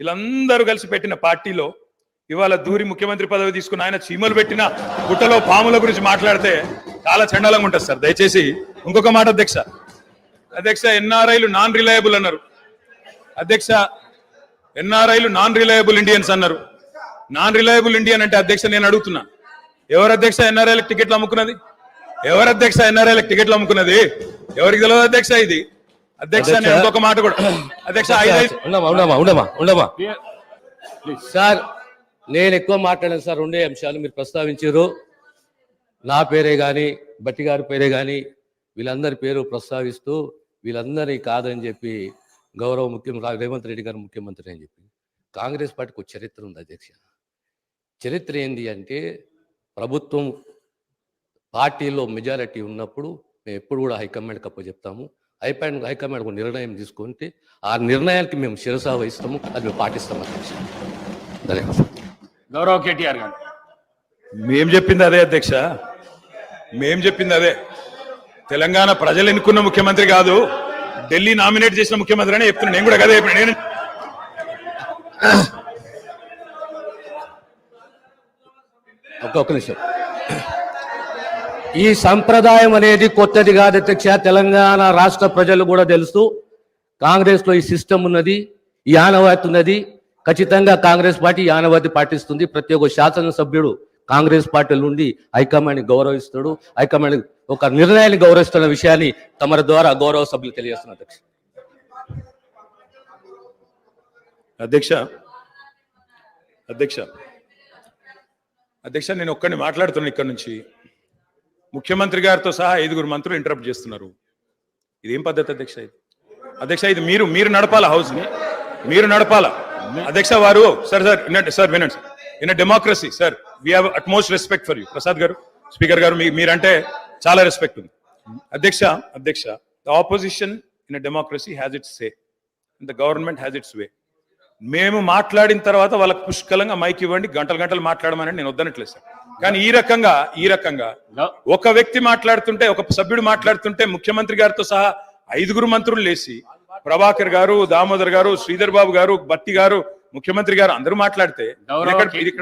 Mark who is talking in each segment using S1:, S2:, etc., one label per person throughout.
S1: వీళ్ళందరూ కలిసి పెట్టిన పార్టీలో ఇవాళ దూరి ముఖ్యమంత్రి పదవి తీసుకుని ఆయన చీమలు పెట్టిన గుట్టలో పాముల గురించి మాట్లాడితే చాలా చండాలంగా ఉంటుంది సార్. దయచేసి ఇంకొక మాట అధ్యక్ష. అధ్యక్ష ఎన్ఆర్ఐలు నాన్ రిలయబుల్ అన్నారు. అధ్యక్ష ఎన్ఆర్ఐలు నాన్ రిలయబుల్ ఇండియన్స్ అన్నారు. నాన్ రిలయబుల్ ఇండియన్ అంటే అధ్యక్ష నేను అడుగుతున్నా. ఎవరు అధ్యక్ష ఎన్ఆర్ఐలకు టికెట్లు అమ్ముకున్నది? ఎవరు అధ్యక్ష ఎన్ఆర్ఐలకు టికెట్లు అమ్ముకున్నది? ఎవరికి తెలియదు అధ్యక్ష ఇది? అధ్యక్ష నేను ఇంకొక మాట కూడా. అధ్యక్ష
S2: సార్ నేను ఎక్కువ మాట్లాడాను సార్ రెండే అంశాలు మీరు ప్రస్తావించారు. నా పేరే కానీ బట్టి గారి పేరే కానీ వీళ్ళందరి పేరు ప్రస్తావిస్తూ వీళ్ళందరినీ కాదని చెప్పి గౌరవ ముఖ్యమంత్రి రేవంత్ రెడ్డి గారు ముఖ్యమంత్రి అని చెప్పి. కాంగ్రెస్ పార్టీకి ఒక చరిత్ర ఉంది అధ్యక్ష. చరిత్ర ఏంది అంటే ప్రభుత్వం పార్టీలో మెజారిటీ ఉన్నప్పుడు మేము ఎప్పుడు కూడా హైకమాండ్కి అప్పచెప్తాము. హైకమాండ్ హైకమాండ్ ఒక నిర్ణయం తీసుకుంటే ఆ నిర్ణయానికి మేము శిరసా వహిస్తాము అది మేము పాటిస్తాము అధ్యక్ష ధన్యవాదాలు.
S3: గౌరవ కేటీఆర్ గారు.
S1: మేం చెప్పింది అదే అధ్యక్ష. మేం చెప్పింది అదే. తెలంగాణ ప్రజలు ఎన్నుకున్న ముఖ్యమంత్రి కాదు ఢిల్లీ నామినేట్ చేసిన ముఖ్యమంత్రి అని చెప్తున్నా. నేను కూడా కదే చెప్పిన. నేను
S2: ఒక్క ఒక్క నిమిషం. ఈ సంప్రదాయం అనేది కొత్తది కాదు. అధ్యక్ష తెలంగాణ రాష్ట్ర ప్రజలు కూడా తెలుసు కాంగ్రెస్లో ఈ సిస్టమ్ ఉన్నది ఈ ఆనవాతి ఉన్నది. ఖచ్చితంగా కాంగ్రెస్ పార్టీ ఈ ఆనవాతి పాటిస్తుంది. ప్రతి ఒక్క శాసనసభ్యుడు కాంగ్రెస్ పార్టీ నుండి హైకమాండ్ గౌరవిస్తాడు. హైకమాండ్ ఒక నిర్ణయాన్ని గౌరవిస్తున్న విషయాన్ని తమ ద్వారా గౌరవ సభ్యులు తెలియజేస్తున్నారు అధ్యక్ష.
S1: అధ్యక్ష అధ్యక్ష అధ్యక్ష నేను ఒక్కడిని మాట్లాడుతున్నాను ఇక్కడ నుంచి. ముఖ్యమంత్రి గారితో సహా ఐదుగురు మంత్రులు ఇంటరప్ట్ చేస్తున్నారు. ఇదేం పద్ధతి అధ్యక్ష ఇది? అధ్యక్ష ఇది మీరు మీరు నడపాలా హౌస్ని? మీరు నడపాలా? అధ్యక్ష వారు సార్ సార్ సార్ వినండి sir in democracy sir we have utmost respect for you Prasad గారు స్పీకర్ గారు మీ- మీరంటే చాలా రెస్పెక్ట్ ఉంది. అధ్యక్ష అధ్యక్ష the opposition in democracy has its say the government has its way మేము మాట్లాడిన తర్వాత వాళ్ళకి పుష్కలంగా మైక్ ఇవ్వండి గంటలు గంటలు మాట్లాడమని నేను వద్దనట్లేదు సార్ కానీ ఈ రకంగా ఈ రకంగా ఒక వ్యక్తి మాట్లాడుతుంటే ఒక సభ్యుడు మాట్లాడుతుంటే ముఖ్యమంత్రి గారితో సహా ఐదుగురు మంత్రులు లేచి ప్రభాకర్ గారు దామోదర్ గారు శ్రీధర్ బాబు గారు బట్టి గారు ముఖ్యమంత్రి గారు అందరూ మాట్లాడితే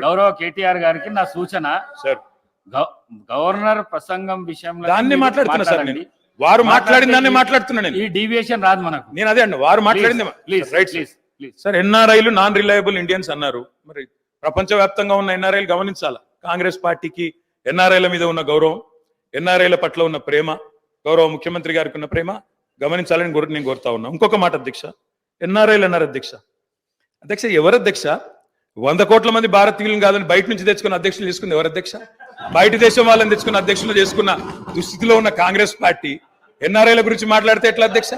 S3: గౌరవ కేటీఆర్ గారికి నా సూచన
S1: సార్.
S3: గవ- గవర్నర్ ప్రసంగం విషయంలో
S1: దాన్ని మాట్లాడుతున్నా సార్. నేను. వారు మాట్లాడిన దాన్ని
S3: మాట్లాడితే
S1: మాట్లాడుతున్నా నేను.
S3: ఈ డీవియేషన్ రాదు మనకు.
S1: నేను అదే అండి వారు మాట్లాడింది
S3: please
S1: right
S3: please please
S1: sir. ఎన్ఆర్ఐలు నాన్ రిలయబుల్ ఇండియన్స్ అన్నారు. మరి ప్రపంచవ్యాప్తంగా ఉన్న ఎన్ఆర్ఐలు గమనించాలా? కాంగ్రెస్ పార్టీకి ఎన్ఆర్ఐల మీద ఉన్న గౌరవం ఎన్ఆర్ఐల పట్ల ఉన్న ప్రేమ గౌరవ ముఖ్యమంత్రి గారికి ఉన్న ప్రేమ గమనించాలని కోరు నేను కోరుతా ఉన్నా. ఇంకొక మాట అధ్యక్ష ఎన్ఆర్ఐలు అన్నారు అధ్యక్ష. అధ్యక్ష ఎవరు అధ్యక్ష? వంద కోట్ల మంది భారతీయులను కాదని బయట నుంచి తెచ్చుకున్న అధ్యక్షులు తీసుకుంది ఎవరు అధ్యక్ష? బయట దేశం వాళ్ళని తెచ్చుకున్న అధ్యక్షులు చేసుకున్న దుస్థితిలో ఉన్న కాంగ్రెస్ పార్టీ ఎన్ఆర్ఐల గురించి మాట్లాడితే ఎట్లా అధ్యక్ష?